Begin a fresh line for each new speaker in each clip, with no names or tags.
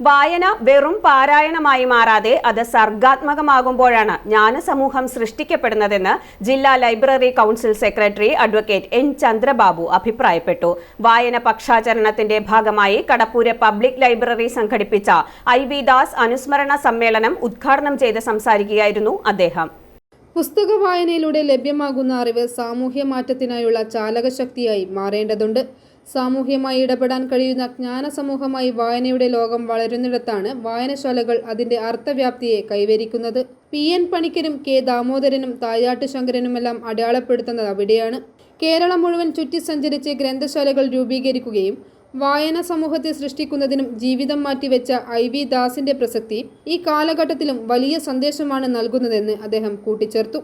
വായന വെറും പാരായണമായി മാറാതെ അത് സർഗാത്മകമാകുമ്പോഴാണ് ജ്ഞാനസമൂഹം സൃഷ്ടിക്കപ്പെടുന്നതെന്ന് ജില്ലാ library council secretary advocate N Chandrababu അഭിപ്രായപ്പെട്ടു. വായന പക്ഷാചരണത്തിന്റെ ഭാഗമായി കടപ്പൂര് പബ്ലിക് ലൈബ്രറി സംഘടിപ്പിച്ച ഐ വി ദാസ് അനുസ്മരണ സമ്മേളനം ഉദ്ഘാടനം ചെയ്ത് സംസാരിക്കുകയായിരുന്നു അദ്ദേഹം.
പുസ്തക വായനയിലൂടെ ലഭ്യമാകുന്ന അറിവ് സാമൂഹ്യ മാറ്റത്തിനായുള്ള ചാലകശക്തിയായി മാറേണ്ടതുണ്ട്. സാമൂഹ്യമായി ഇടപെടാൻ കഴിയുന്ന ജ്ഞാനസമൂഹമായി വായനയുടെ ലോകം വളരുന്നിടത്താണ് വായനശാലകൾ അതിന്റെ അർത്ഥവ്യാപ്തിയെ കൈവരിക്കുന്നത്. പി. എൻ. പണിക്കരും കെ. ദാമോദരനും തായാട്ട് ശങ്കരനുമെല്ലാം അടയാളപ്പെടുത്തുന്നത് അവിടെയാണ്. കേരളം മുഴുവൻ ചുറ്റി സഞ്ചരിച്ച് ഗ്രന്ഥശാലകൾ രൂപീകരിക്കുകയും വായന സമൂഹത്തെ സൃഷ്ടിക്കുന്നതിനും ജീവിതം മാറ്റിവെച്ച ഐ. വി. ദാസിന്റെ പ്രസക്തി ഈ കാലഘട്ടത്തിലും വലിയ സന്ദേശമാണ് നൽകുന്നതെന്ന് അദ്ദേഹം കൂട്ടിച്ചേർത്തു.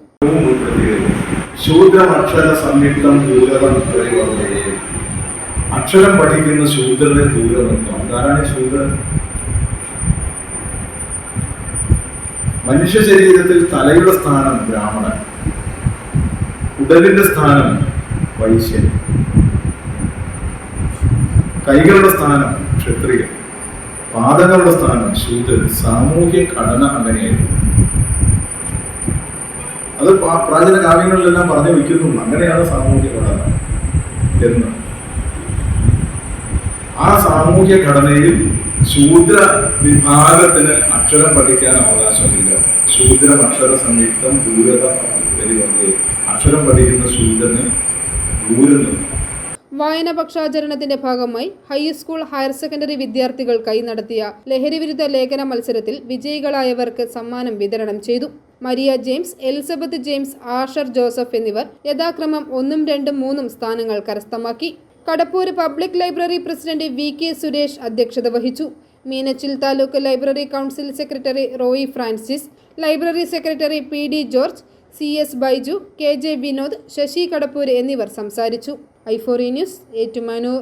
ശൂദ്രക്ഷര സംയുക്തം അക്ഷരം പഠിക്കുന്ന ശൂദ്രനെ ദൂരെ നിർത്തണം. അതാരാണ് ശൂദ്രൻ? മനുഷ്യ ശരീരത്തിൽ തലയുടെ സ്ഥാനം ബ്രാഹ്മണൻ. ഉടലിന്റെ സ്ഥാനം വൈശ്യൻ. കൈകളുടെ സ്ഥാനം ക്ഷത്രിയൻ. പാദങ്ങളുടെ സ്ഥാനം ശൂദ്രൻ. സാമൂഹ്യ ഘടന അങ്ങനെയായിരുന്നു. അത് പ്രാ- പ്രാചീന കാവ്യങ്ങളിലെല്ലാം പറഞ്ഞു വയ്ക്കുന്നു അങ്ങനെയാണ് സാമൂഹ്യ ഘടന എന്ന്. ആ സാമൂഹ്യ ഘടനയിൽ ശൂദ്ര വിഭാഗത്തിന് അക്ഷരം പഠിക്കാൻ അവകാശമില്ല. ശൂദ്രം അക്ഷര സംയുക്തം ദൂരത അക്ഷരം പഠിക്കുന്ന ശൂദ്രന് ദൂരം
വായന പക്ഷാചരണത്തിന്റെ ഭാഗമായി ഹൈസ്കൂൾ ഹയർ സെക്കൻഡറി വിദ്യാർത്ഥികൾക്കായി നടത്തിയ ലഹരിവിരുദ്ധ ലേഖന മത്സരത്തിൽ വിജയികളായവർക്ക് സമ്മാനം വിതരണം ചെയ്തു. Maria James Elizabeth James Asher Joseph എന്നിവർ യഥാക്രമം ഒന്നും രണ്ടും മൂന്നും സ്ഥാനങ്ങൾ കരസ്ഥമാക്കി. Kadappoor public library president V K Suresh അധ്യക്ഷത വഹിച്ചു. Meenachil taluk library council secretary Roy Francis library secretary P D George C S Baiju K J Vinod Sasi Kadappoor എന്നിവർ സംസാരിച്ചു. ഐഫോറി ന്യൂസ് ഏറ്റുമാനൂർ.